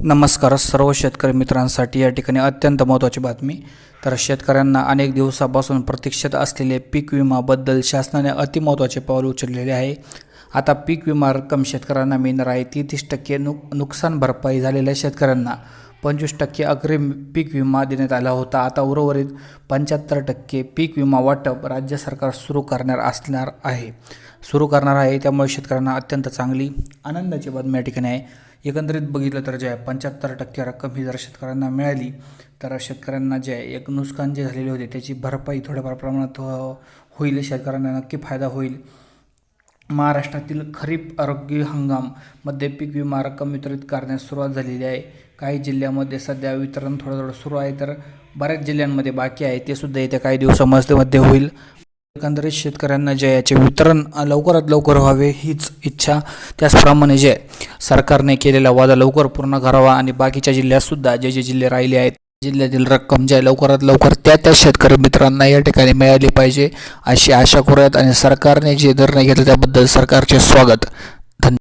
नमस्कार सर्व शेतकरी मित्रांसाठी या ठिकाणी अत्यंत महत्त्वाची बातमी. तर शेतकऱ्यांना अनेक दिवसापासून प्रतीक्षेत असलेले पीक विमाबद्दल शासनाने अतिमहत्त्वाचे पाऊल उचललेले आहे. आता पीक विमा रक्कम शेतकऱ्यांना मिळणार आहे. ती तीस टक्के नु नुकसान भरपाई झालेल्या शेतकऱ्यांना पंचवीस टक्के अग्रिम पीक विमा देण्यात आला होता. आता उर्वरित पंच्याहत्तर टक्के पीक विमा वाटप राज्य सरकार सुरू करणार असणार आहे. सुरू करणार आहे त्यामुळे शेतकऱ्यांना अत्यंत चांगली आनंदाची बातमी या ठिकाणी आहे. एकंदरीत बघितलं तर जे आहे पंच्याहत्तर टक्के रक्कम ही जर शेतकऱ्यांना मिळाली तर शेतकऱ्यांना जे आहे एक नुकसान जे झालेले होते त्याची भरपाई थोड्याफार प्रमाणात हो, होईल. शेतकऱ्यांना नक्की फायदा होईल. महाराष्ट्रातील खरीप आरोग्य हंगाममध्ये पीक विमा रक्कम वितरित करण्यास सुरुवात झालेली आहे. काही जिल्ह्यामध्ये सध्या वितरण थोडं थोडं सुरू आहे तर बऱ्याच जिल्ह्यांमध्ये बाकी आहे. ते सुद्धा येत्या काही दिवसामध्ये मध्ये होईल. एकंदरीत शेतकऱ्यांना जे याचे वितरण लवकरात लवकर व्हावे हीच इच्छा त्याचप्रमाणे जे सरकारने केलेला वादा लवकर पूर्ण करावा आणि बाकीच्या जिल्ह्यातसुद्धा जे जे जिल्हे राहिले आहेत जिल्ह्यातील रक्कम ज्या लवकरात लवकर त्या त्या शेतकरी मित्रांना या ठिकाणी मिळाली पाहिजे अशी आशा करूयात आणि सरकारने जे निर्णय घेतला त्याबद्दल सरकारचे स्वागत.